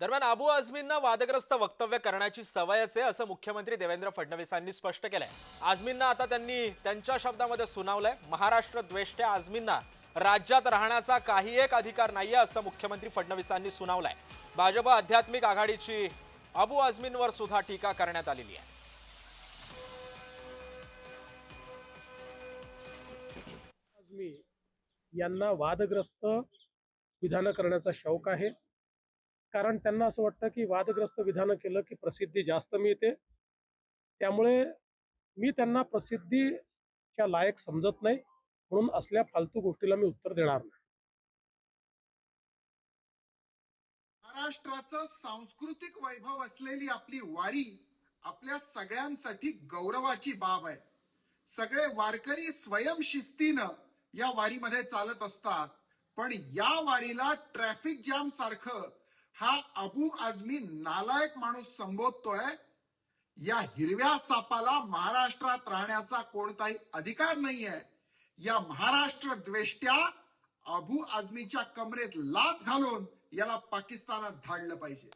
दरम्यान अबू आझमींना वादग्रस्त वक्तव्य करण्याची सवयच आहे असं मुख्यमंत्री देवेंद्र फडणवीसांनी स्पष्ट केलंय. आझमींना आता त्यांनी त्यांच्या शब्दामध्ये सुनावलंय महाराष्ट्र द्वेष्ट्या आझमींना राज्यात राहण्याचा काही एक अधिकार नाहीये असं मुख्यमंत्री फडणवीसांनी सुनावलंय. भाजप आध्यात्मिक आघाडीची अबू आझमींवर सुद्धा टीका करण्यात आलेली आहे. यांना वादग्रस्त विधानं करण्याचा शौक आहे. कारण त्यांना असं वाटतं की वादग्रस्त विधानं केलं की प्रसिद्धी जास्त मिळते. त्यामुळे मी त्यांना प्रसिद्धीच्या लायक समजत नाही म्हणून असल्या फालतू गोष्टीला मी उत्तर देणार नाही. महाराष्ट्राचं सांस्कृतिक वैभव असलेली आपली वारी आपल्या सगळ्यांसाठी गौरवाची बाब आहे. सगळे वारकरी स्वयंशिस्तीनं या वारीमध्ये चालत असतात. पण या वारीला ट्रॅफिक जाम सारखं हा अबू आझमी नालायक माणूस संबोधतोय या हिरव्या सापाला महाराष्ट्रात राहण्याचा कोणताही अधिकार नाहीये. या महाराष्ट्र द्वेष्ट्या अबू आझमीच्या कमरेत लात घालून याला पाकिस्तानात धाडलं पाहिजे.